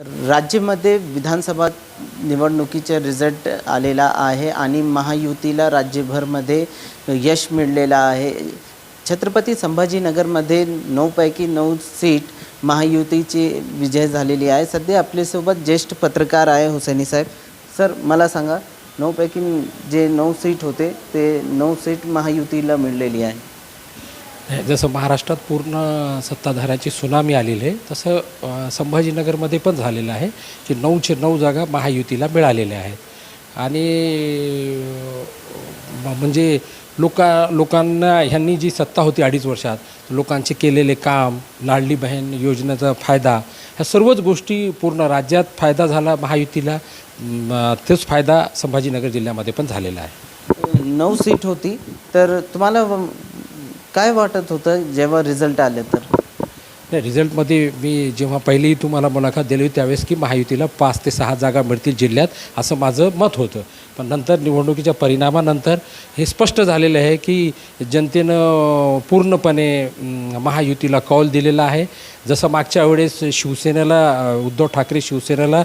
राज्यामध्ये विधानसभा निवडणुकीचा रिझल्ट आलेला आहे आणि महायुतीला राज्यभरमध्ये यश मिळलेलं आहे. छत्रपती संभाजीनगरमध्ये नऊपैकी नऊ सीट महायुतीची विजय झालेली आहे. सध्या आपल्यासोबत ज्येष्ठ पत्रकार आहे हुसेनी साहेब. सर मला सांगा नऊपैकी जे नऊ सीट होते ते नऊ सीट महायुतीला मिळलेली आहे. जसं महाराष्ट्रात पूर्ण सत्ताधाऱ्याची सुनामी आलेली आहे तसं संभाजीनगरमध्ये पण झालेलं आहे की नऊचे नऊ जागा महायुतीला मिळालेल्या आहेत. आणि म्हणजे लोका लोकांना ह्यांनी जी सत्ता होती अडीच वर्षात लोकांचे केलेले काम लाडली बहीण योजनेचा फायदा ह्या सर्वच गोष्टी पूर्ण राज्यात फायदा झाला महायुतीला तोच फायदा संभाजीनगर जिल्ह्यामध्ये पण झालेला आहे. नऊ सीट होती तर तुम्हाला काय वाटत होतं जेव्हा रिझल्ट आले तर? नाही रिझल्टमध्ये मी जेव्हा पहिली तुम्हाला मुलाखत दिली होती त्यावेळेस की महायुतीला पाच ते सहा जागा मिळतील जिल्ह्यात असं माझं मत होतं. पण नंतर निवडणुकीच्या परिणामानंतर हे स्पष्ट झालेलं आहे की जनतेनं पूर्णपणे महायुतीला कौल दिलेला आहे. जसं मागच्या वेळेस शिवसेनेला उद्धव ठाकरे शिवसेनेला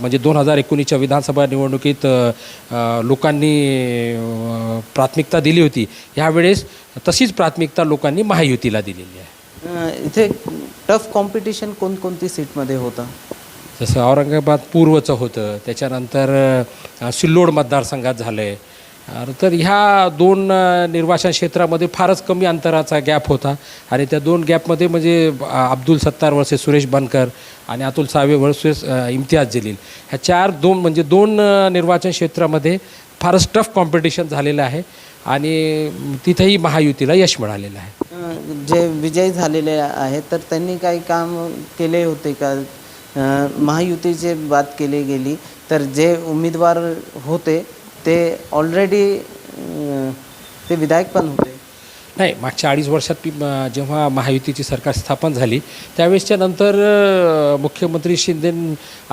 म्हणजे दोन हजार एकोणीसच्या विधानसभा निवडणुकीत लोकांनी प्राथमिकता दिली होती. ह्यावेळेस तशीच प्राथमिकता लोकांनी महायुतीला दिलेली आहे. इथे टफ कॉम्पिटिशन कोणकोणती सीटमध्ये होतं? जसं औरंगाबाद पूर्वचं होतं त्याच्यानंतर सिल्लोड मतदारसंघात झालं आहे तर ह्या दोन निर्वाचन क्षेत्रामध्ये फारच कमी अंतराचा गॅप होता. आणि त्या दोन गॅपमध्ये म्हणजे अब्दुल सत्तार वर्से सुरेश बनकर आणि अतुल सावे वर्सेस इम्तियाज जलील. ह्या चार दोन म्हणजे दोन निर्वाचन क्षेत्रामध्ये फारच टफ कॉम्पिटिशन झालेलं आहे. आणि तिथेही महायुतीला यश मिळालेलं आहे. जे विजय झालेले आहेत तर त्यांनी काही काम केले होते का? महायुतीचे बात केली गेली तर जे उमेदवार होते ते ऑलरेडी ते विधायक पण होते. नाही मागच्या अडीच वर्षात पी जेव्हा महायुतीची सरकार स्थापन झाली त्यावेळेसच्या नंतर मुख्यमंत्री शिंदे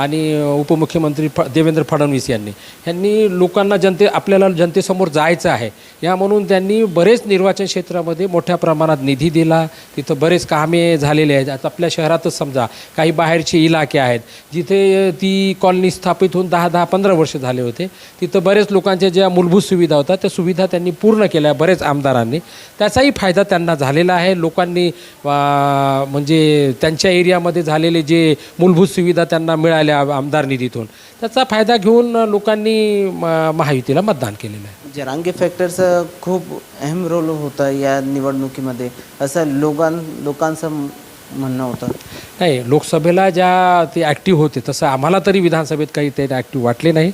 आणि उपमुख्यमंत्री फ देवेंद्र फडणवीस यांनी यांनी लोकांना जनते आपल्याला जनतेसमोर जायचं आहे या म्हणून त्यांनी बरेच निर्वाचन क्षेत्रामध्ये मोठ्या प्रमाणात निधी दिला. तिथं बरेच कामे झालेले आहेत. आता आपल्या शहरातच समजा काही बाहेरचे इलाके आहेत जिथे ती कॉलनी स्थापित होऊन दहा दहा पंधरा वर्ष झाले होते. तिथं बरेच लोकांच्या ज्या मूलभूत सुविधा होत्या त्या सुविधा त्यांनी पूर्ण केल्या बरेच आमदारांनी. त्याचाही फायदा त्यांना झालेला आहे. लोकांनी म्हणजे त्यांच्या एरियामध्ये झालेले जे मूलभूत सुविधा त्यांना मिळाल्या आमदार निधीतून त्याचा फायदा घेऊन लोकांनी महायुतीला मतदान केलेलं आहे. जरांगे फॅक्टरचं खूप अहम रोल होता या निवडणुकीमध्ये असं लोकां लोकांचं म्हणणं होतं. नाही लोकसभेला ज्या ते ॲक्टिव्ह होते तसं आम्हाला तरी विधानसभेत काही ते ॲक्टिव्ह वाटले नाही.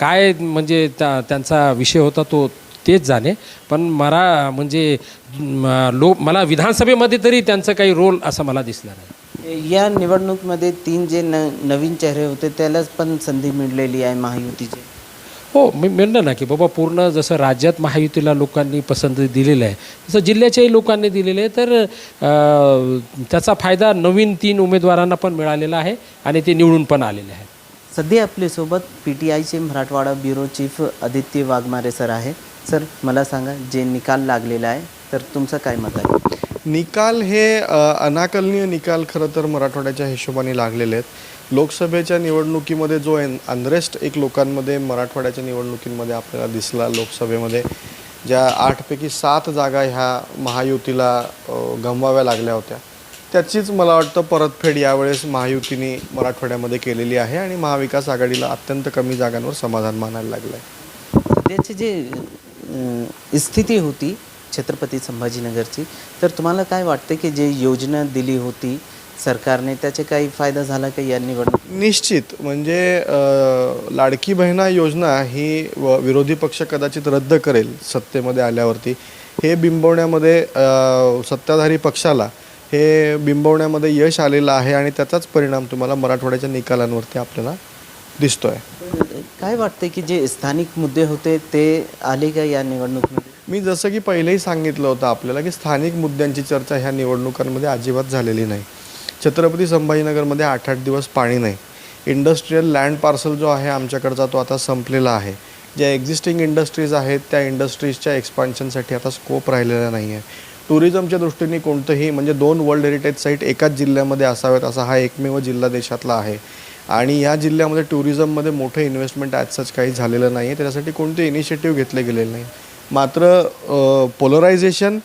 काय म्हणजे त्या त्यांचा विषय होता तो तेच जाणे पण मला म्हणजे लो मला विधानसभेमध्ये तरी त्यांचं काही रोल असं मला दिसलं नाही. या निवडणुकीमध्ये तीन जे न नवीन चेहरे होते त्यालाच पण संधी मिळलेली आहे महायुतीची. हो मी म्हणलं ना की बाबा पूर्ण जसं राज्यात महायुतीला लोकांनी पसंती दिलेलं आहे तसं जिल्ह्याच्याही लोकांनी दिलेलं आहे तर त्याचा फायदा नवीन तीन उमेदवारांना पण मिळालेला आहे आणि ते निवडून पण आलेले आहेत. सध्या आपल्यासोबत पी टी आयचे Marathwada bureau chief Aditya Waghmare sir आहे सर मला सांगा जे निकाल लागलेला आहे तर तुमचं काय मत आहे? निकाल हे अ, अनाकलनीय निकाल खरं तर मराठवाड्याच्या हिशोबाने लागलेले आहेत. लोकसभेच्या निवडणुकीमध्ये जो एन अनरेस्ट एक लोकांमध्ये मराठवाड्याच्या निवडणुकीमध्ये आपल्याला दिसला लोकसभेमध्ये. ज्या आठपैकी सात जागा ह्या महायुतीला अ, गमवाव्या लागल्या होत्या. त्याचीच मला वाटतं परतफेड यावेळेस महायुतीने मराठवाड्यामध्ये केलेली आहे आणि महाविकास आघाडीला अत्यंत कमी जागांवर समाधान मानायला लागलं आहे सध्याची जे स्थिती होती छत्रपती संभाजीनगरची. तर तुम्हाला काय वाटतं की जे योजना दिली होती सरकारने त्याचे काही फायदा झाला का या निवडणूक निश्चित. म्हणजे लाडकी बहिणा योजना ही व विरोधी पक्ष कदाचित रद्द करेल सत्तेमध्ये आल्यावरती. हे बिंबवण्यामध्ये सत्ताधारी पक्षाला हे बिंबवण्यामध्ये यश आलेलं आहे आणि त्याचाच परिणाम तुम्हाला मराठवाड्याच्या निकालांवरती आपल्याला दिसतोय. काय वाटतं की जे स्थानिक मुद्दे होते ते आले का या निवडणुकीमध्ये? मी जसं की पहिलेही सांगितलं होतं आपल्याला की स्थानिक मुद्द्यांची चर्चा ह्या निवडणुकांमध्ये अजिबात झालेली नाही. छत्रपती संभाजीनगरमध्ये आठ आठ दिवस पाणी नाही. इंडस्ट्रीयल लँड पार्सल जो आहे आमच्याकडचा तो आता संपलेला आहे. ज्या एक्झिस्टिंग इंडस्ट्रीज आहेत त्या इंडस्ट्रीजच्या एक्सपान्शनसाठी आता स्कोप राहिलेला नाही आहे टुरिझमच्या दृष्टीने कोणतंही म्हणजे दोन वर्ल्ड हेरिटेज साईट एकाच जिल्ह्यामध्ये असावेत असा हा एकमेव जिल्हा देशातला आहे. आणि या जिल्ह्यामध्ये टुरिझममध्ये मोठं इन्व्हेस्टमेंट ॲज सच काही झालेलं नाही आहे त्याच्यासाठी कोणते इनिशिएटिव्ह घेतले गेलेले नाही मात्र पोलरायझेशन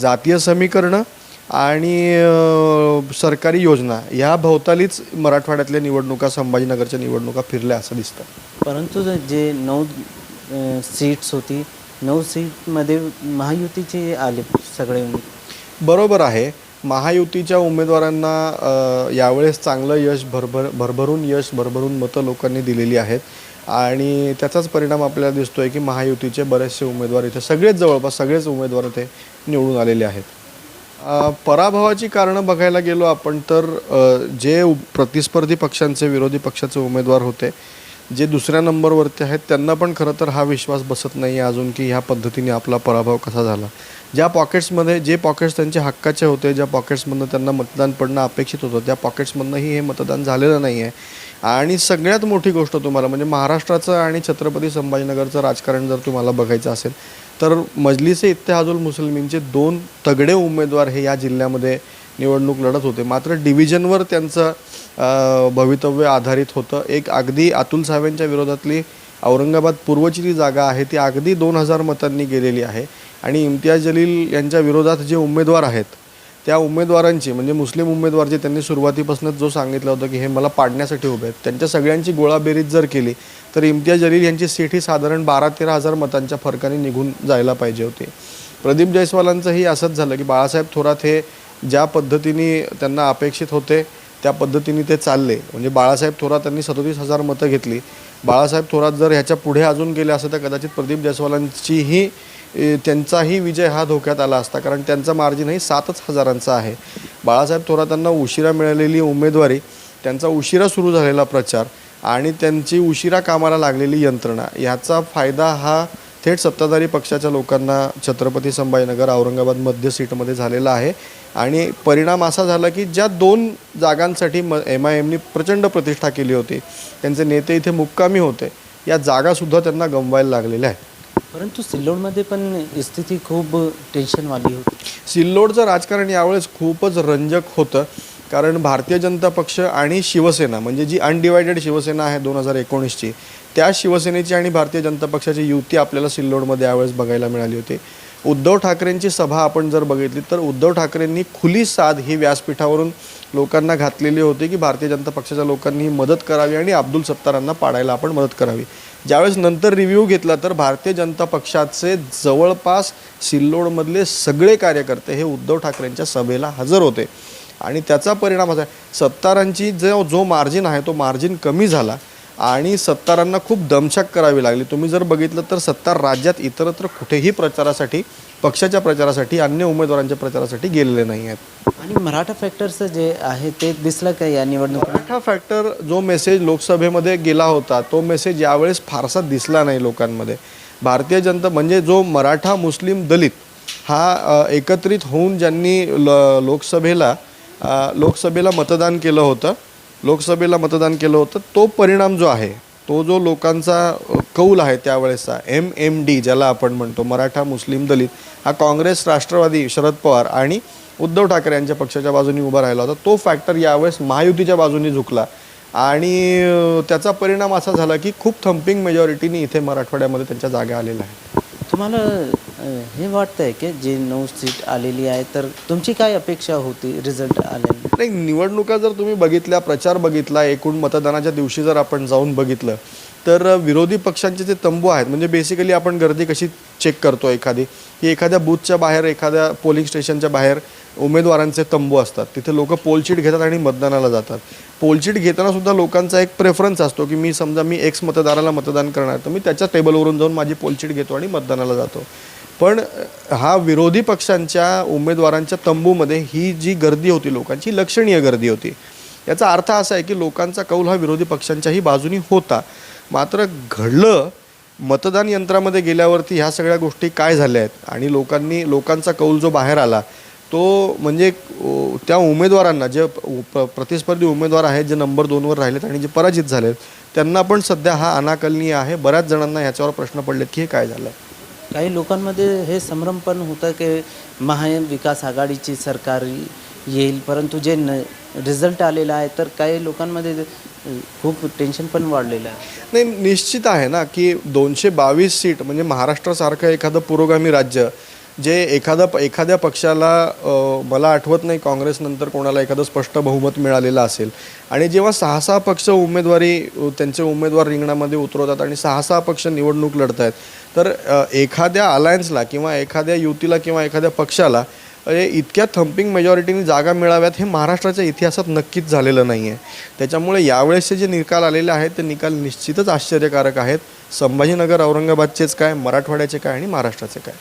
जातीय समीकरणं आणि सरकारी योजना या भोवतालीच मराठवाड्यातल्या निवडणुका संभाजीनगरच्या निवडणुका फिरल्या असं दिसतं. परंतु जे नऊ सीट्स होती नऊ सीटमध्ये महायुतीचे आले सगळे. बरोबर आहे. महायुतीच्या उमेदवारांना यावेळेस चांगलं यश भरभर भरभरून यश भरभरून मतं लोकांनी दिलेली आहेत. आणि त्याचाच परिणाम आपल्याला दिसतोय की महायुतीचे बरेचसे उमेदवार इथे सगळेच जवळपास सगळेच उमेदवार इथे निवडून आलेले आहेत. पराभवाची कारणं बघायला गेलो आपण तर जे प्रतिस्पर्धी पक्षांचे विरोधी पक्षाचे उमेदवार होते जे दुसऱ्या नंबरवरती आहेत त्यांना पण खरं तर हा विश्वास बसत नाही आहे अजून की ह्या पद्धतीने आपला पराभव कसा झाला. ज्या पॉकेट्समध्ये जे पॉकेट्स त्यांचे हक्काचे होते ज्या पॉकेट्समधनं त्यांना मतदान पडणं अपेक्षित होतं त्या पॉकेट्समधनंही हे मतदान झालेलं नाही आहे आणि सगळ्यात मोठी गोष्ट तुम्हाला म्हणजे महाराष्ट्राचं आणि छत्रपती संभाजीनगरचं राजकारण जर तुम्हाला बघायचं असेल तर मजलिसे इत्तेहाजुल मुस्लिमींचे दोन तगडे उमेदवार हे या जिल्ह्यामध्ये निवडणूक लढत होते. मात्र डिव्हिजनवर त्यांचं भवितव्य आधारित होतं. एक अगदी अतुल साहेबांच्या विरोधातली औरंगाबाद पूर्वची जी जागा आहे ती अगदी दोन हजार मतांनी गेलेली आहे. आणि इम्तियाज जलील यांच्या विरोधात जे उमेदवार आहेत त्या उमेदवारांची म्हणजे मुस्लिम उमेदवार जे त्यांनी सुरुवातीपासूनच जो सांगितलं होतं की हे मला पाडण्यासाठी उभे आहेत त्यांच्या सगळ्यांची गोळाबेरीज जर केली तर इम्तियाज जलील यांची सीट ही साधारण बारा तेरा हजार मतांच्या फरकाने निघून जायला पाहिजे होती. प्रदीप जयस्वालांचंही असंच झालं की बाळासाहेब थोरात हे ज्या पद्धतीने त्यांना अपेक्षित होते त्या पद्धतीने ते चालले. म्हणजे बाळासाहेब थोरात यांनी सदोतीस हजार मतं घेतली. बाळासाहेब थोरात जर ह्याच्या पुढे अजून गेले असं तर कदाचित प्रदीप जयस्वालांचीही त्यांचाही विजय हा धोक्यात आला असता. कारण त्यांचा मार्जिनही सातच हजारांचा आहे. बाळासाहेब थोरातांना उशिरा मिळालेली उमेदवारी त्यांचा उशिरा सुरू झालेला प्रचार आणि त्यांची उशिरा कामाला लागलेली यंत्रणा याचा फायदा हा थेट सत्ताधारी पक्षाच्या लोकांना छत्रपती संभाजीनगर औरंगाबाद मध्य सीटमध्ये झालेला आहे. आणि परिणाम असा झाला की ज्या दोन जागांसाठी म एम आय एमनी प्रचंड प्रतिष्ठा केली होती त्यांचे नेते इथे मुक्कामी होते या जागासुद्धा त्यांना गमवायला लागलेल्या आहेत. परंतु सिल्लोडमध्ये पण स्थिती खूप टेन्शनवाली होती. सिल्लोडचं राजकारण यावेळेस खूपच रंजक होतं कारण भारतीय जनता पक्ष आणि शिवसेना म्हणजे जी अनडिवायडेड शिवसेना आहे दोन हजार एकोणीसची त्या शिवसेनेची आणि भारतीय जनता पक्षाची युती आपल्याला सिल्लोडमध्ये यावेळेस बघायला मिळाली होती. उद्धव ठाकरेंची सभा आपण जर बघितली तर उद्धव ठाकरेंनी खुली साध ही व्यासपीठावरून लोकांना घातलेली होती की भारतीय जनता पक्षाच्या लोकांनी मदत करावी आणि अब्दुल सत्तारांना पाडायला आपण मदत करावी. ज्यावेळेस नंतर रिव्ह्यू घेतला तर भारतीय जनता पक्षाचे जवळपास सिल्लोडमधले सगळे कार्यकर्ते हे उद्धव ठाकरेंच्या सभेला हजर होते. आणि त्याचा परिणाम असा आहे सत्तारांची जो जो मार्जिन आहे तो मार्जिन कमी झाला. आणि सत्तारांना खूप दमछाक करावी लागली. तुम्ही जर बघितलं तर सत्तार राज्यात इतरत्र कुठेही प्रचारासाठी पक्षाच्या प्रचारासाठी अन्य उमेदवारांच्या प्रचारासाठी गेलेले नाही आहेत. आणि मराठा फॅक्टरचं जे आहे ते दिसलं का या निवडणुकीत? मराठा फॅक्टर जो मेसेज लोकसभेमध्ये गेला होता तो मेसेज यावेळेस फारसा दिसला नाही लोकांमध्ये. भारतीय जनता म्हणजे जो मराठा मुस्लिम दलित हा एकत्रित होऊन ज्यांनी ल लोकसभेला लोकसभेला मतदान केलं होतं लोकसभेला मतदान केलं होतं तो परिणाम जो आहे तो जो लोकांचा कौल आहे त्यावेळेसचा एम एम डी ज्याला आपण म्हणतो मराठा मुस्लिम दलित हा काँग्रेस राष्ट्रवादी शरद पवार आणि उद्धव ठाकरे यांच्या पक्षाच्या बाजूने उभा राहिला होता तो फॅक्टर यावेळेस महायुतीच्या बाजूने झुकला. आणि त्याचा परिणाम असा झाला की खूप थंपिंग मेजॉरिटीने इथे मराठवाड्यामध्ये त्यांच्या जागा आलेल्या आहेत. तुम्हाला हे वाटतंय की जे नऊ सीट आलेली आहे तर तुमची काय अपेक्षा होती रिझल्ट आलेली नाही निवडणुका जर तुम्ही बघितल्या प्रचार बघितला एकूण मतदानाच्या दिवशी जर आपण जाऊन बघितलं तर विरोधी पक्षांचे जे तंबू आहेत म्हणजे बेसिकली आपण गर्दी कशी चेक करतो एखादी की एखाद्या बूथच्या बाहेर एखाद्या पोलिंग स्टेशनच्या बाहेर उमेदवारांचे तंबू असतात. तिथे लोक पोलशीट घेतात आणि मतदानाला जातात. पोलशीट घेताना सुद्धा लोकांचा एक प्रेफरन्स असतो की मी समजा मी एक्स मतदाराला मतदान करणार तर मी त्याच्या टेबलवरून जाऊन माझी पोलशीट घेतो आणि मतदानाला जातो. पण हा विरोधी पक्षांच्या उमेदवारांच्या तंबूमध्ये ही जी गर्दी होती लोकांची लक्षणीय गर्दी होती. याचा अर्थ असा आहे की लोकांचा कौल हा विरोधी पक्षांच्याही बाजूनी होता. मात्र घडलं मतदान यंत्रामध्ये गेल्यावरती ह्या सगळ्या गोष्टी काय झाल्या आहेत? आणि लोकांनी लोकांचा कौल जो बाहेर आला तो म्हणजे त्या उमेदवारांना जे प- प्रतिस्पर्धी उमेदवार आहेत जे नंबर दोनवर राहिलेत आणि जे पराजित झालेत त्यांना पण सध्या हा अनाकलनीय आहे. बऱ्याच जणांना ह्याच्यावर प्रश्न पडलेत की हे काय झालं? काही लोकांमध्ये हे संभ्रम पण होतं की महाविकास आघाडीची सरकार येईल परंतु जे न रिझल्ट आलेला आहे तर काही लोकांमध्ये खूप टेन्शन पण वाढलेलं आहे. नाही निश्चित आहे ना की दोनशे बावीस सीट म्हणजे महाराष्ट्रासारखं एखादं पुरोगामी राज्य जे एखादा एखाद्या पक्षाला मला आठवत नाही काँग्रेसनंतर कोणाला एखादं स्पष्ट बहुमत मिळालेलं असेल. आणि जेव्हा सहा सहा पक्ष उमेदवारी त्यांचे उमेदवार रिंगणामध्ये उतरवतात आणि सहा सहा पक्ष निवडणूक लढत आहेत तर एखाद्या अलायन्सला किंवा एखाद्या युतीला किंवा एखाद्या पक्षाला हे इतक्या थम्पिंग मेजॉरिटीने जागा मिळाव्यात हे महाराष्ट्राच्या इतिहासात नक्कीच झालेलं नाही आहे त्याच्यामुळे यावेळेसचे जे निकाल आलेले आहेत ते निकाल निश्चितच आश्चर्यकारक आहेत. संभाजीनगर औरंगाबादचेच काय मराठवाड्याचे काय आणि महाराष्ट्राचे काय?